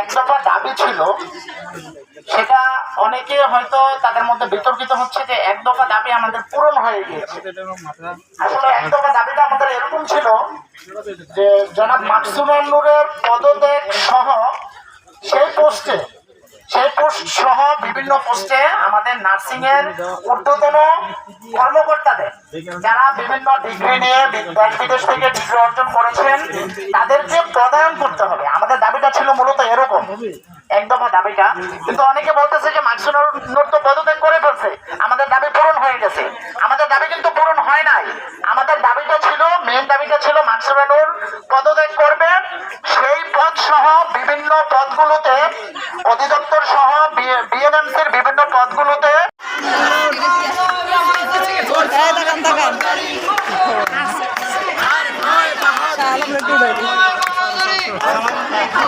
এক দফা দাবি ছিল, সেটা অনেকে হয়তো তাদের মধ্যে বিতর্কিত হচ্ছে যে এক দফা দাবি আমাদের পূরণ হয়ে গিয়েছে। এক দফা দাবিটা আমাদের এরকম ছিল যে জনাব মাকসুদুল নূরের পদত্যাগ সহ সেই পোস্টে, সেই পোস্ট সহ বিভিন্ন পোস্টে আমাদের নার্সিং এর ঊর্ধ্বতন কর্মকর্তাদের, যারা বিভিন্ন ডিগ্রি নিয়ে দেশ বিদেশ থেকে ডিগ্রি অর্জন করেছেন, তাদেরকে প্রদান করতে হবে। আমাদের ছিল মূলত এরকম। এক দফা দাবিটা। কিন্তু অনেকে বলতেছে যে মাকসুদুল নূর তো পদত্যাগ করে ফেলছে। আমাদের দাবি পূরণ হয়ে গেছে। আমাদের দাবি কিন্তু পূরণ হয় নাই। আমাদের দাবিটা ছিল মেন দাবিটা ছিল মাকসুদুল নূর পদত্যাগ করবেন সেই পদ সহ বিভিন্ন পদগুলোতে অধিদপ্তর সহ বিএনএমসির বিভিন্ন পদগুলোতে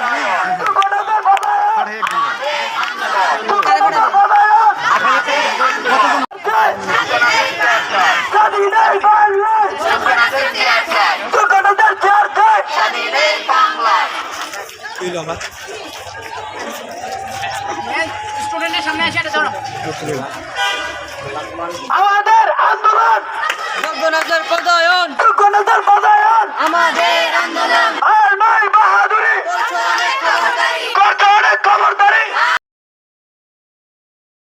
আমাদের আন্দোলন। স্টুডেন্টের সামনে এসে এটা ধরো আমাদের আন্দোলন যোগ্যনাথের পদায়ন। গণতন্ত্র পদায়ন। আমাদের আন্দোলন।